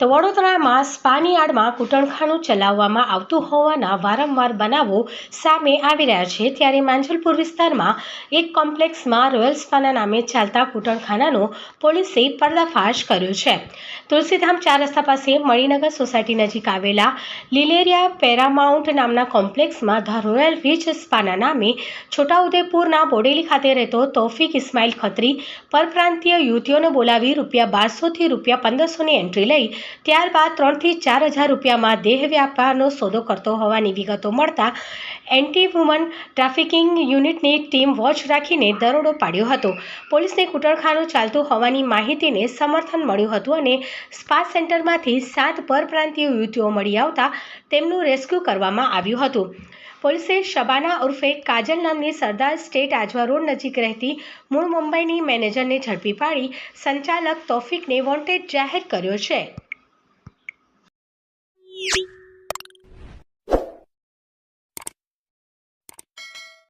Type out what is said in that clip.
તો વડોદરામાં સ્પાની આડમાં કૂટણખાનું ચલાવવામાં આવતું હોવાના વારંવાર બનાવો સામે આવી રહ્યા છે. ત્યારે માંજલપુર વિસ્તારમાં એક કોમ્પ્લેક્સમાં રોયલ સ્પાના નામે ચાલતા કૂટણખાનાનો પોલીસે પર્દાફાશ કર્યો છે. તુલસીધામ ચાર રસ્તા પાસે મણિનગર સોસાયટી નજીક આવેલા લીલેરિયા પેરામાઉન્ટ નામના કોમ્પ્લેક્સમાં ધ રોયલ રીચ સ્પાના નામે છોટાઉદેપુરના બોડેલી ખાતે રહેતો તોફિક ઇસ્માઇલ ખત્રી પરપ્રાંતીય યુવતીઓને બોલાવી રૂપિયા બારસોથી રૂપિયા પંદરસોની એન્ટ્રી લઈ ત્યારબાદ ત્રણથી ચાર હજાર રૂપિયામાં દેહ વ્યાપારનો સોદો કરતો હોવાની વિગતો મળતા એન્ટી વુમન ટ્રાફિકિંગ યુનિટની ટીમ વોચ રાખીને દરોડો પાડ્યો હતો. પોલીસને કુટળખાનું ચાલતું હોવાની માહિતીને સમર્થન મળ્યું હતું અને સ્પા સેન્ટરમાંથી સાત પરપ્રાંતીય યુવતીઓ મળી આવતા તેમનું રેસ્ક્યુ કરવામાં આવ્યું હતું. પોલીસે શબાના ઉર્ફે કાજલ નામની સરદાર સ્ટેટ આજવા રોડ નજીક રહેતી મૂળ મુંબઈની મેનેજરને ઝડપી પાડી સંચાલક તૌફિકને વોન્ટેડ જાહેર કર્યો છે. Beep.